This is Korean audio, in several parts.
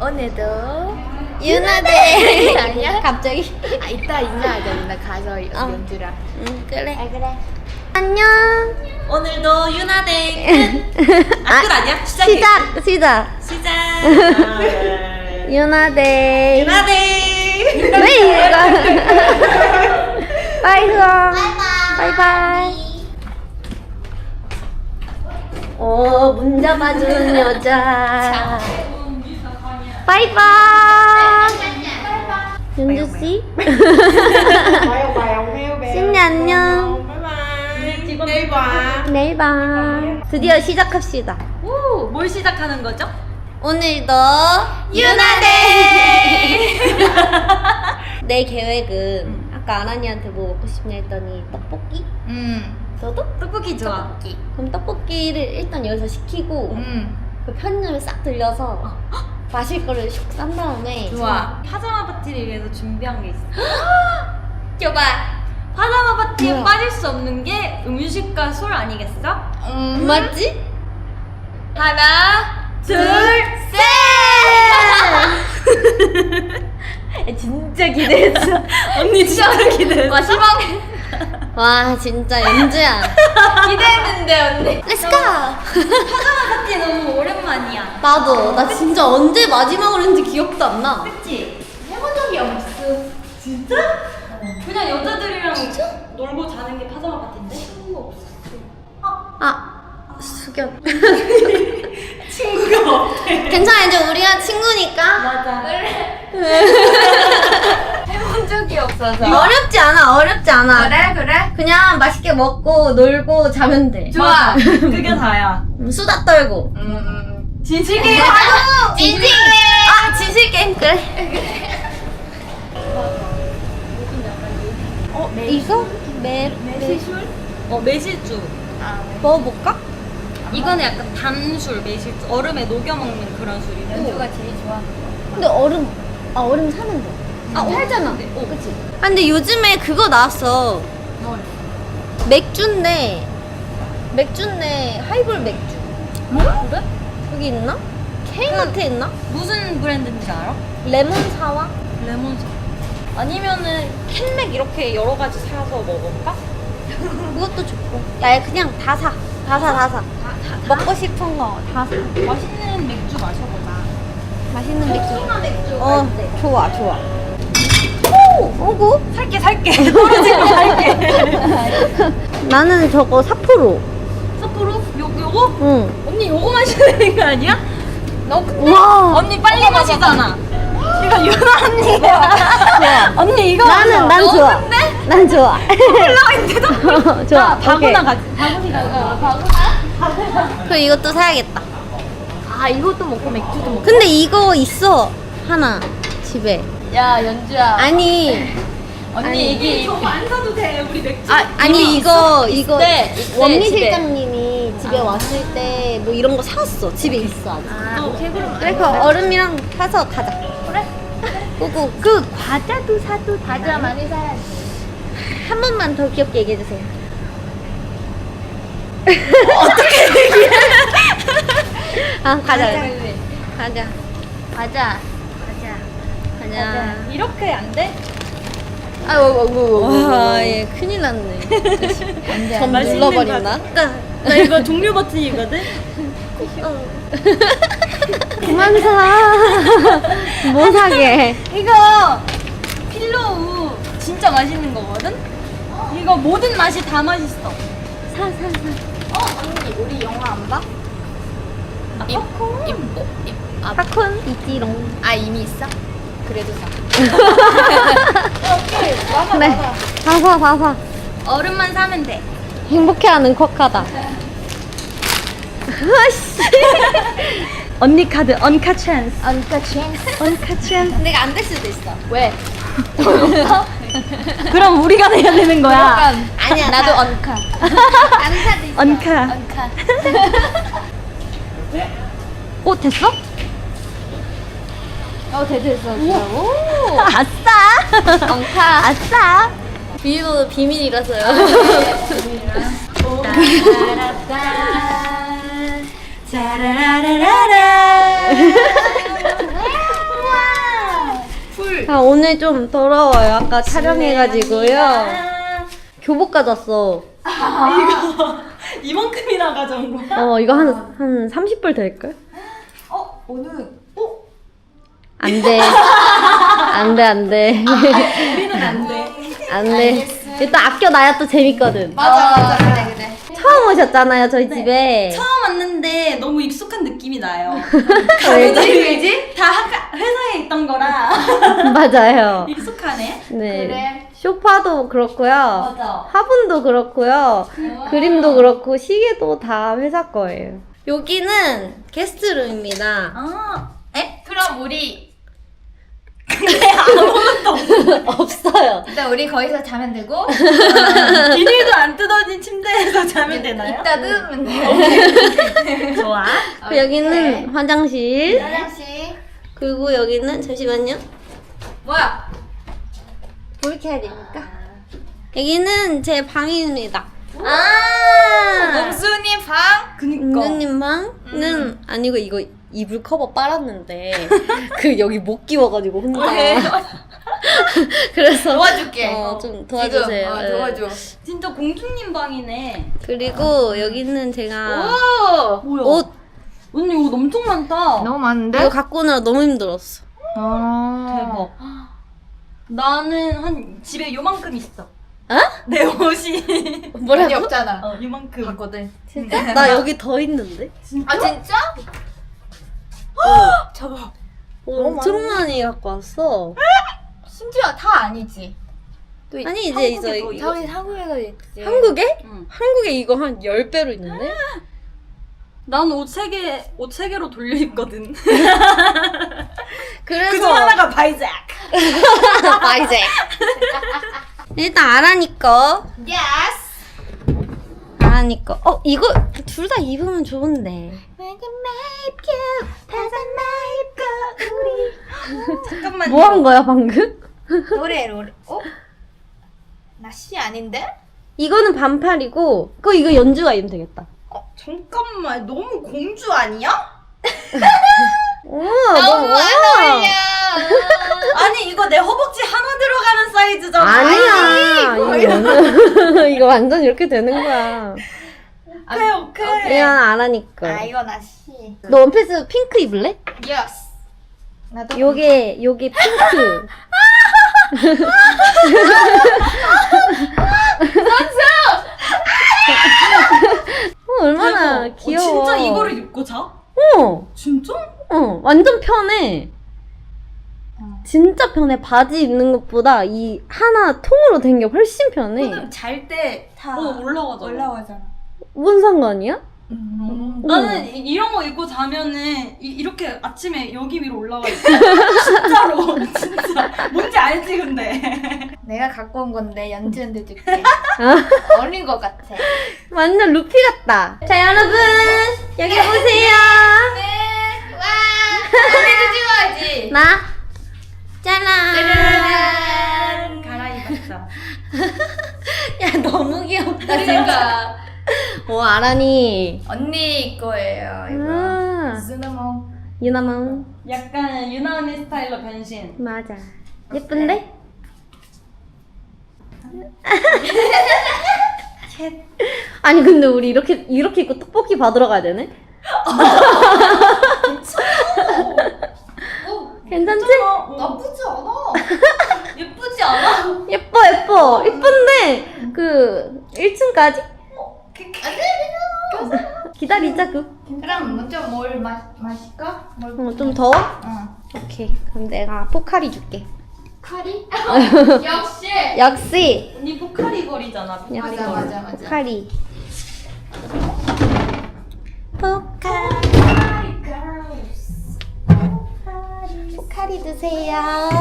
오늘도 유나대. 아니야? 갑자기. 아 이따 인사하자 나? 가서 연주랑 응 그래. 아 그래. 안녕. 오늘도 유나데이 끝. 아, 끝 아니야? 시작이지? 시작 시작. 시작. 유나대. 유나데이. 왜 이거? 바이 수아 바이바이 오 문 잡아주는 여자 바이바이. 윤주씨? 신이 안녕. 바이바이. 내일 봐. 내일 봐 드디어 시작합시다. 오, 뭘 시작하는 거죠? 오늘도 유나데이. 내 계획은 아까 아란이한테 뭐 먹고 싶냐 했더니 떡볶이? 음. 너도? 떡볶이 좋아. 떡볶이. 그럼 떡볶이를 일단 여기서 시키고 음. 그 편의점에 싹 들려서 마실 거를 슉 싼 다음에 좋아 파자마 파티를 위해서 준비한 게 있어. 껴봐 파자마 파티에 뭐야? 빠질 수 없는 게 음식과 술 아니겠어? 음 맞지? 하나 둘, 진짜 기대했어 언니 진짜 기대했어. 와 희망 와 진짜 연주야. 기대했는데 언니. Let's go. 파자마 파티 너무 오랜만이야. 나도. 나 진짜 언제 마지막으로 했는지 기억도 안 나. 그치? 해본 적이 없음 진짜? 그냥 여자들이랑 놀고 자는 게 파자마 파티인데? 아 숙연. 친구가 없대. 괜찮아. 이제 우리가 친구니까. 맞아. 해본 적이 없어서. 어렵지 않아 어렵지 않아. 그래 그래? 그냥 맛있게 먹고 놀고 자면 돼. 좋아. 그게 다야. 음, 수다 떨고. 음 진실게 바로 진실. 아 진실 게임. 그래. 어, 이거? 매 매실술? 어, 매실주. 먹어볼까? 이거는 약간 단술, 매실주. 얼음에 녹여 먹는 그런 술이고. 제일 좋아하는 거 근데 얼음 아 얼음 사면 돼. 아, 팔잖아. 어, 어, 그치. 아 근데 요즘에 그거 나왔어. 뭘? 맥주인데 맥주인데 하이볼 맥주. 뭐? 그래? 여기 있나? K마트에 있나? 무슨 브랜드인지 알아? 레몬 사와? 레몬차. 아니면은 캔맥 이렇게 여러 가지 사서 먹어볼까? 그것도 좋고. 야 그냥 다 사. 다 사, 다 사. 먹고 싶은 거 다 사. 맛있는 맥주 마셔보자. 맛있는 맥주. 맥주 어, 좋아, 좋아. 오, 오구. 살게, 살게. 떨어진 거 살게. 나는 저거 4%. 삿포로? 요, 요거? 응. 언니 요거 마시는 거 아니야? 너 근데 와. 언니 빨리 마시잖아. 이거 유나. 좋아. 언니 이거 나는 난. 좋아. 난 좋아. 올라와있는데도? 좋아. 바구나. 가지. 바구니가 어, 바구나? 그럼 이것도 사야겠다. 아 이것도 먹고 맥주도 먹고 근데 이거 있어 하나 집에. 야 연주야 아니 언니 이게 저거 안 사도 돼. 우리 맥주. 아 아니 이거 이거 있대, 있대, 원미 집에. 실장님이 집에 왔을 때 뭐 이런 거 사왔어. 집에 있어 아직. 아 오케이 그럼 그래 그 얼음이랑 사서 가자. 그래 꾸꾸 그 과자도 사도 과자 많이 사야지 한 번만 더 귀엽게 얘기해 주세요. 어떻게 얘기해? 아 가자. 왜. 과자 가자. 이렇게 안 돼? 아이고 와, 얘 큰일 났네. 안돼 점 맛있는 눌러버린다. 나 이거 종료 버튼이거든? 그만 사. 뭐 사게? 이거 필로우 진짜 맛있는 거거든? 이거 모든 맛이 다 맛있어. 사, 사, 사. 어 언니 우리 영화 안 봐? 아, 입, 팝콘? 입, 뭐, 입, 아, 팝콘 있지롱. 아 이미 있어? 그래도 사 그래. 다 사, 다 사. 얼음만 사면 돼. 행복해하는. 아씨. 언니 카드 언카 찬스. 언카 찬스 언카 찬스. 내가 안 될 수도 있어. 왜? 그럼 우리가 내야 되는 거야. 아니야, 나도 나- 언카 있어. 언카. 언카 오 됐어? 어 오 아싸. 언카 아싸. 비밀번호 비밀이라서요. 짜라라라라. 아 오늘 좀 더러워요. 아까 촬영해가지고요. 아, 교복 가졌어. 이거 이만큼이나 가져온 거야? 어 이거 한 한 30불 될걸? 어 오늘 어 안 돼. 안 돼, 안 돼. 우리는 안 돼. 안 돼. 일단 아껴놔야 또 재밌거든. 맞아 맞아 그래 그래. 처음 오셨잖아요, 저희 집에. 처음 왔는데 너무 익숙한 느낌이 나요. 왜지? 왜지? 다 학가, 회사에 있던 거라 맞아요. 익숙하네. 네. 그래. 쇼파도 그렇고요. 맞아. 화분도 그렇고요. 그림도 그렇고 시계도 다 회사 거예요. 여기는 게스트룸입니다. 아, 에? 그럼 우리 없어요. 일단 우리 거기서 자면 되고 비닐도 안 뜯어진 침대에서 자면 되나요? 이따 뜯으면 돼. 좋아. 그 여기는 화장실. 화장실. 그리고 여기는 잠시만요. 뭐야? 이렇게 해야 되니까. 여기는 제 방입니다. 아, 몽순이 방. 그니까. 은주님 방은 아니고 이거 이불 커버 빨았는데 그 여기 못 끼워가지고 혼자. 그래서 도와줄게. 어, 좀 도와주세요. 지금, 어, 네. 도와줘. 진짜 공주님 방이네. 그리고 여기는 제가 오. 뭐야? 옷 언니 옷 엄청 많다. 너무 많은데? 이거 갖고 오느라 너무 힘들었어. 어. 대박. 나는 한 집에 요만큼 있어. 어? 내 옷이. 뭐라고? 없잖아. 어, 요만큼. 봤거든. 진짜? 나 여기 더 있는데? 아 진짜? 잡아. 엄청 많이 갖고 왔어. 심지어 다 아니지. 또 아니 이제 이제 한국에 이거 한국에서 있지. 한국에? 응. 한국에 이거 한 10배로 있는데? 난옷세 개, 옷 세 개로 돌려 입거든. 그래서 그중 하나가 바이잭. 바이제. 일단 거. Yes. 거. 어 이거 둘 다 입으면 좋은데. 잠깐만. 뭐 한 거야 방금? 노래 노래. 어? 나씨 아닌데? 이거는 반팔이고, 그 이거 연주가 입으면 되겠다. 어, 잠깐만. 너무 공주 아니야? 오, 너무 뭐, 안 어울려. 아니 이거 내 허벅지 하나 들어가는 사이즈잖아. 아니야. 이거, 완전- 이거 완전 이렇게 되는 거야. 오케이 오케이. 이건 아라니 거. 아 이거 나 씨. 너 원피스 핑크 입을래? Yes. 나도. 요게 요게 핑크. 어, 얼마나 대박. 귀여워. 어, 진짜 이거를 입고 자? 어, 진짜? 어, 완전 편해. 어. 진짜 편해. 바지 입는 것보다 이 하나 통으로 된 게 훨씬 편해. 잘때 다 어 올라가잖아. 올라가잖아. 뭔 상관이야? 음. 나는 이- 이런 거 입고 자면은 이, 렇게 아침에 여기 위로 올라가 있어. 진짜로 진짜 뭔지 알지 근데. 내가 갖고 온 건데 연주한테 줄게. 아, 어린 것 같아. 완전 루피 같다. 자, 여러분. 여기 보세요. 네. 와. 언니도 찍어야지. 나. 짜란. 짜란. 갈아입었어. 야, 너무 귀엽다. 그러니까 오, 아라니. 언니 거예요 이거. 아, 스노모. 유나몽. 약간 유나미 스타일로 변신. 맞아. 예쁜데? 아니 근데 우리 이렇게 이렇게 입고 떡볶이 받으러 가야 되네? 오, 괜찮지? 어, 않아? 예뻐 예뻐 예쁜데 그 1층까지 안돼 기다리자 그. 그럼 먼저 뭘 마, 마실까? 뭘? 어, 좀 더워? 응. 오케이 그럼 내가 포카리 줄게. 카리? 역시. 역시 언니 포카리 거리잖아. 포카리 맞아 거리. 맞아 맞아. 포카리. 포카 포카리 드세요. 감사합니다.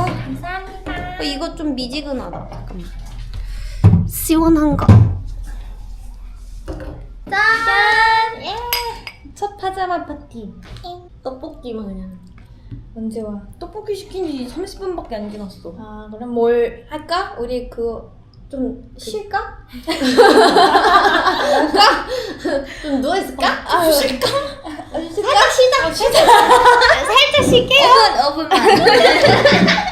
어, 이거 좀 미지근하다. 잠깐만. 시원한 거. 짠. 예. 첫 파자마 파티. 떡볶이만 그냥. 언제 와? 떡볶이 시킨 지 30분밖에 안 지났어. 아 그럼 뭘 할까? 우리 그좀 쉴까? 좀 누워 있을까? 아, 쉴까? 살짝 쉬자. 쉬자. 살짝 쉴게요. 5분 5분만.